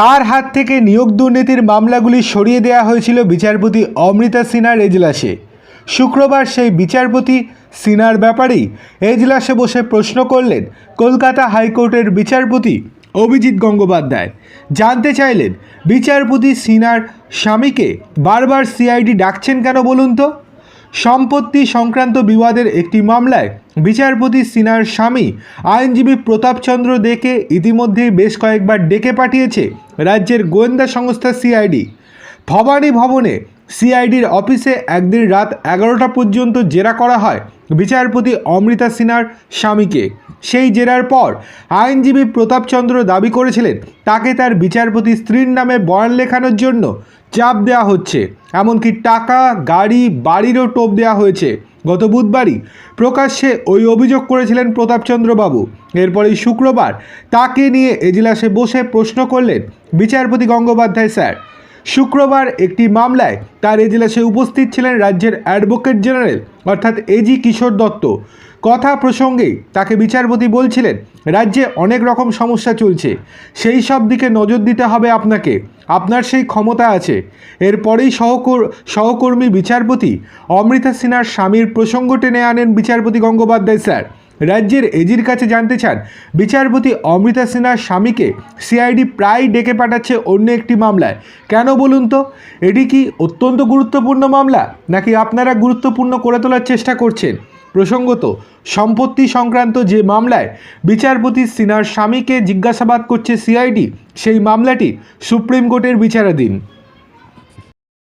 তার হাত থেকে নিয়োগ দুর্নীতির মামলাগুলি সরিয়ে দেওয়া হয়েছিল বিচারপতি অমৃতা সিনহার এজলাসে। শুক্রবার সেই বিচারপতি সিনহার ব্যাপারেই এজলাসে বসে প্রশ্ন করলেন কলকাতা হাইকোর্টের বিচারপতি অভিজিৎ গঙ্গোপাধ্যায়। জানতে চাইলেন, বিচারপতি সিনহার স্বামীকে বারবার সিআইডি ডাকছেন কেন বলুন তো? সম্পত্তি সংক্রান্ত বিবাদের একটি মামলায় বিচারপতি সিনার স্বামী আইনজীবী প্রতাপচন্দ্র দেকে ইতিমধ্যেই বেশ কয়েকবার ডেকে পাঠিয়েছে রাজ্যের গোয়েন্দা সংস্থা সিআইডি। ভবানী ভবনে সিআইডির অফিসে একদিন রাত এগারোটা পর্যন্ত জেরা করা হয় বিচারপতি অমৃতা সিনহার স্বামীকে। সেই জেরার পর আইনজীবী প্রতাপচন্দ্র দাবি করেছিলেন, তাকে তার বিচারপতি স্ত্রীর নামে বয়ান লেখানোর জন্য চাপ দেওয়া হচ্ছে, এমনকি টাকা, গাড়ি, বাড়িরও টোপ দেওয়া হয়েছে। গত বুধবারই প্রকাশ্যে ওই অভিযোগ করেছিলেন প্রতাপচন্দ্রবাবু এরপরেই শুক্রবার তাকে নিয়ে এজলাসে বসে প্রশ্ন করলেন বিচারপতি গঙ্গোপাধ্যায় স্যার। শুক্রবার একটি মামলায় তার এজলাসে উপস্থিত ছিলেন রাজ্যের অ্যাডভোকেট জেনারেল, অর্থাৎ এজি কিশোর দত্ত। কথা প্রসঙ্গেই তাকে বিচারপতি বলছিলেন, রাজ্যে অনেক রকম সমস্যা চলছে। সেই সব দিকে নজর দিতে হবে আপনাকে। আপনার সেই ক্ষমতা আছে। এরপরেই সহকর, সহকর্মী বিচারপতি অমৃতা সিনহার স্বামীর প্রসঙ্গ টেনে আনেন বিচারপতি গঙ্গোপাধ্যায় স্যার। রাজ্যের এজির কাছে জানতে চান। বিচারপতি অমৃতা সিনহার স্বামীকে সিআইডি প্রায় ডেকে পাঠাচ্ছে অন্য একটি মামলায়। কেন বলুন তো? এটি কি অত্যন্ত গুরুত্বপূর্ণ মামলা, নাকি আপনারা গুরুত্বপূর্ণ করে তোলার চেষ্টা করছেন? প্রসঙ্গত, সম্পত্তি সংক্রান্ত যে মামলায় বিচারপতি সিনহার স্বামীকে জিজ্ঞাসাবাদ করছে সিআইডি, সেই মামলাটি সুপ্রিম কোর্টের বিচারাধীন।